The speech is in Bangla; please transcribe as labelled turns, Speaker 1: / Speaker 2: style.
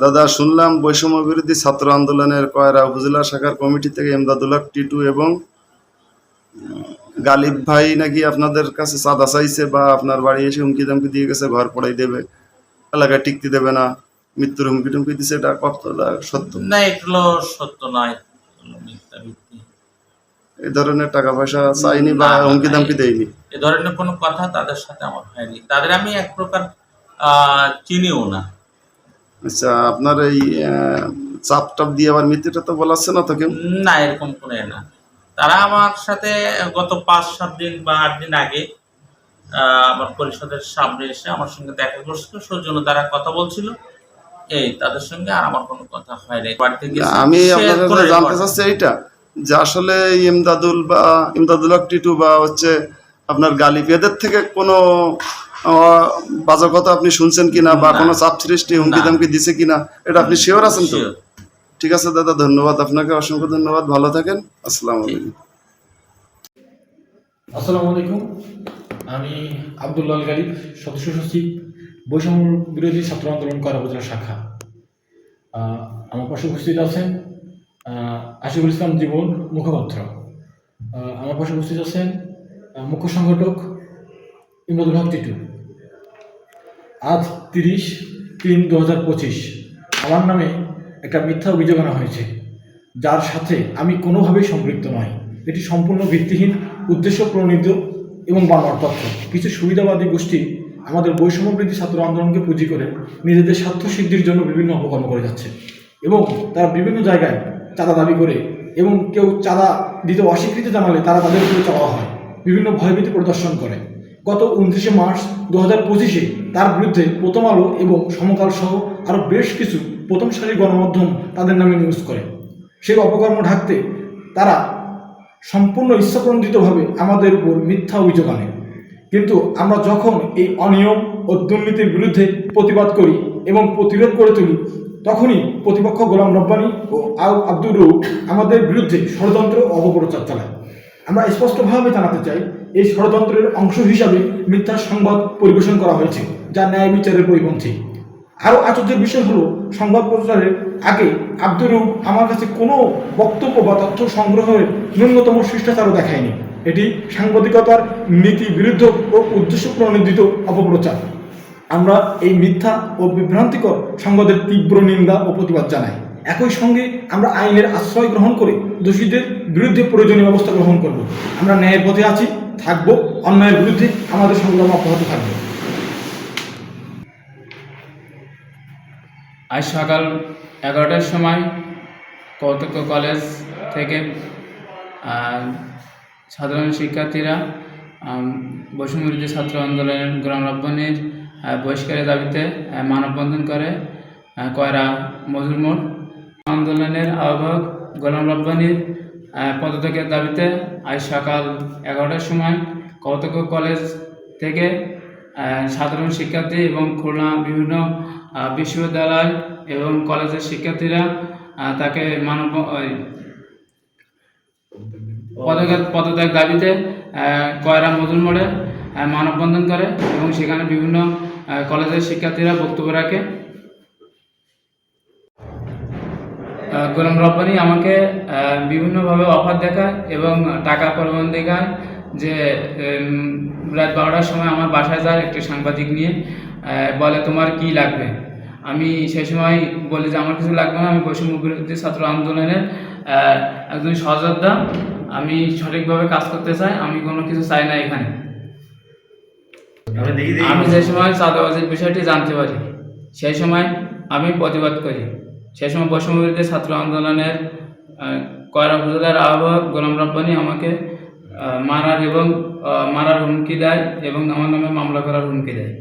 Speaker 1: দাদা শুনলাম বৈষম্য বিরোধী ছাত্র আন্দোলনের কয়রা উপজেলা শাখার কমিটি থেকে এমদাদুল্লাহ টিটু এবং গালিব ভাই নাকি আপনাদের কাছে চাঁদা চাইছে বা আপনার বাড়ি এসে হুমকি দামকি দিয়ে গেছে ঘর পড়াই দেবে এলাকায় টিকতে দেবে না মৃত্যুর হুমকি টুমকি দিছে এটা কতটা সত্য?
Speaker 2: না এগুলো সত্য নয়
Speaker 1: এই ধরনের টাকা পয়সা চাইনি বা হুমকি দামকি দেয়নি?
Speaker 2: এ ধরনের কোনো কথা তাদের সাথে আমার হয়নি। তাদের আমি এক প্রকার চিনিও না।
Speaker 1: আচ্ছা আপনার এই চাপ টাপ দিয়ে আবার মৃত্যুটা তো বলাচ্ছে না তো কেউ?
Speaker 2: না এরকম কোনো না। তারা আমার সাথে গত পাঁচ সাত দিন বা আট দিন আগে আমার পরিষদের সামনে এসে আমার সঙ্গে দেখা করছিল সৌজন্য তারা কথা বলছিল। এই তাদের সঙ্গে আর আমার কোনো কথা হয়নি বাড়িতে গেছি,
Speaker 1: আমি আপনাদের জানতে চাচ্ছি এইটা যে আসলে ইমদাদুল বা ইমদাদুল টিটু বা হচ্ছে আপনার গালিব এদের থেকে কোনো আহ, বাজে কথা আপনি শুনছেন কিনা বা। কোনো চাপ সৃষ্টি হুমকি। দামকি দিছে কিনা এটা আপনি শিওর আছেন তো ঠিক আছে দাদা ধন্যবাদ আপনাকে অসংখ্য ধন্যবাদ ভালো থাকেন আসসালামু। আলাইকুম
Speaker 3: আসসালামু আলাইকুম আমি আব্দুল্লাহ আল গালিব সদস্য সচিব বৈষম্য বিরোধী ছাত্র আন্দোলন করা উপজেলা শাখা আমার পাশে উপস্থিত আছেন আহ, আশিকুল ইসলাম জীবন মুখপাত্র আমার পাশে উপস্থিত আছেন মুখ্য সংগঠক ইমদাদুল হক টিটু আজ তিরিশ তিন দু হাজার পঁচিশ। আমার নামে একটা মিথ্যা অভিযোগ আনা হয়েছে, যার সাথে আমি কোনোভাবেই সম্পৃক্ত নয় এটি সম্পূর্ণ ভিত্তিহীন উদ্দেশ্য প্রণীত এবং বানোয়ার তথ্য কিছু সুবিধাবাদী গোষ্ঠী আমাদের বৈষম্যবৃদ্ধি ছাত্র আন্দোলনকে পুঁজি করে নিজেদের স্বার্থ সিদ্ধির জন্য বিভিন্ন অপকর্ম করে যাচ্ছে এবং তারা বিভিন্ন জায়গায় চাঁদা দাবি করে এবং কেউ চাঁদা দিতে অস্বীকৃতি জানালে তারা তাদের উপরে চাওয়া হয়, বিভিন্ন ভয়ভীতি প্রদর্শন করে। গত উনত্রিশে মার্চ দু হাজার পঁচিশে তার বিরুদ্ধে প্রথম আলো এবং সমকাল সহ আরও বেশ কিছু প্রথম সারির গণমাধ্যম তাদের নামে নিউজ করে। সেই অপকর্ম ঢাকতে তারা সম্পূর্ণ ইচ্ছাপ্রণোদিতভাবে আমাদের উপর মিথ্যা অভিযোগ আনে। কিন্তু আমরা যখন এই অনিয়ম ও দুর্নীতির বিরুদ্ধে প্রতিবাদ করি এবং প্রতিরোধ করে তুলি, তখনই প্রতিপক্ষ গোলাম রব্বানি ও আউ আব্দুর রৌফ আমাদের বিরুদ্ধে ষড়যন্ত্র অপপ্রচার চালায়। আমরা স্পষ্টভাবে জানাতে চাই এই ষড়যন্ত্রের অংশ হিসাবে মিথ্যা সংবাদ পরিবেশন করা হয়েছে, যা ন্যায় বিচারের পরিপন্থী। আরও আশ্চর্যের বিষয় হলো, সংবাদ প্রচারের আগে আব্দুর আমার কাছে কোনো বক্তব্য বা তথ্য সংগ্রহের ন্যূনতম শিষ্টাচারও দেখায়নি। এটি সাংবাদিকতার নীতি বিরুদ্ধ ও উদ্দেশ্য প্রণোদিত অপপ্রচার। আমরা এই মিথ্যা ও বিভ্রান্তিকর সংবাদের তীব্র নিন্দা ও প্রতিবাদ জানাই। একই সঙ্গে আমরা আইনের আশ্রয় গ্রহণ করে দোষীদের বিরুদ্ধে প্রয়োজনীয় ব্যবস্থা গ্রহণ করব। আমরা ন্যায়ের পথে আছি থাকব, অন্যায়ের বিরুদ্ধে আমাদের সংগ্রাম অব্যাহত থাকবে।
Speaker 4: আজ সকাল এগারোটার সময় কৌতুক কলেজ থেকে সাধারণ শিক্ষার্থীরা বৈষম্যবিরোধী ছাত্র আন্দোলনের গ্রাম রব্বানির বহিষ্কারের দাবিতে মানববন্ধন করে কয়রা মজুর মোড়। আন্দোলনের আহ্বায়ক গোলাম রব্বানির পদত্যাগের দাবিতে আজ সকাল এগারোটার সময় কৌতুক কলেজ থেকে সাধারণ শিক্ষার্থী এবং খুলনা বিভিন্ন বিশ্ববিদ্যালয় এবং কলেজের শিক্ষার্থীরা তাকে মানব পদত্যাগ পদত্যাগ দাবিতে কয়রা মজুর মোড়ে মানববন্ধন করে এবং সেখানে বিভিন্ন কলেজের শিক্ষার্থীরা বক্তব্য রাখে। গোলাম রব্বানি আমাকে বিভিন্নভাবে অফার দেখায় এবং টাকা পরিমাণ দেখায় যে রাত বারোটার সময় আমার বাসায় যায় একটি সাংবাদিক নিয়ে বলে তোমার কি লাগবে? আমি সেই সময় বলি যে আমার কিছু লাগবে না আমি বৈষম্য বিরোধী ছাত্র আন্দোলনের একজন সহযোদ্ধা। আমি সঠিকভাবে কাজ করতে চাই আমি কোনো কিছু চাই না এখানে। আমি যে সময় চাঁদাবাজির বিষয়টি জানতে পারি সেই সময় আমি প্রতিবাদ করি। সেই সময় বৈষম্যবিরোধী ছাত্র আন্দোলনের কয়রা উপজেলার আহ্বায়ক গোলাম রব্বানি আমাকে মারার এবং মারার হুমকি দেয় এবং আমার নামে মামলা করার হুমকি দেয়।